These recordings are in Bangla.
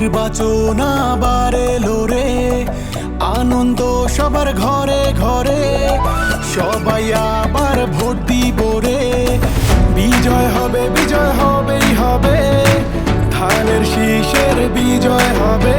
নির্বাচন আবার এলো রে। আনন্দ সবার ঘরে ঘরে, সবাই আবার ভোট দিব রে। বিজয় হবে, বিজয় হবেই হবে ধানের শীষের বিজয় হবে।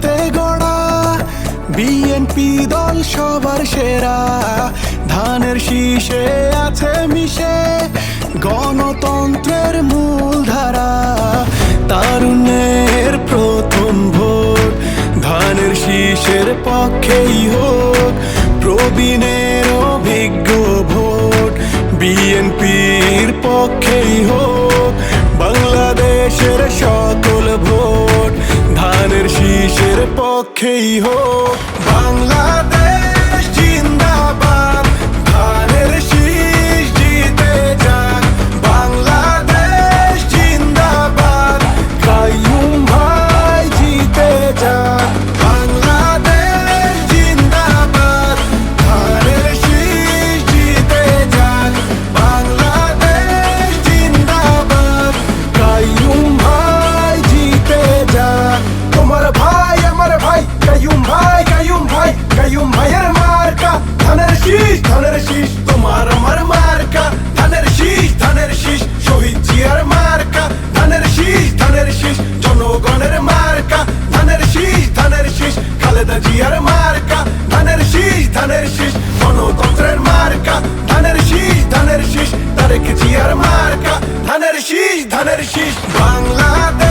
হাতে গড়া। বিএনপি দল সবার সেরা। ধানের শীষে আছে মিশে। গণতন্ত্রের মূল ধারা তারুণের প্রথম ভোট। ধানের শীষের পক্ষেই হোক। প্রবীণের অভিজ্ঞ ভোট। বিএনপির পক্ষেই হোক। পক্ষেই হোক বাংলা ধানের শীষ। বাংলাদেশ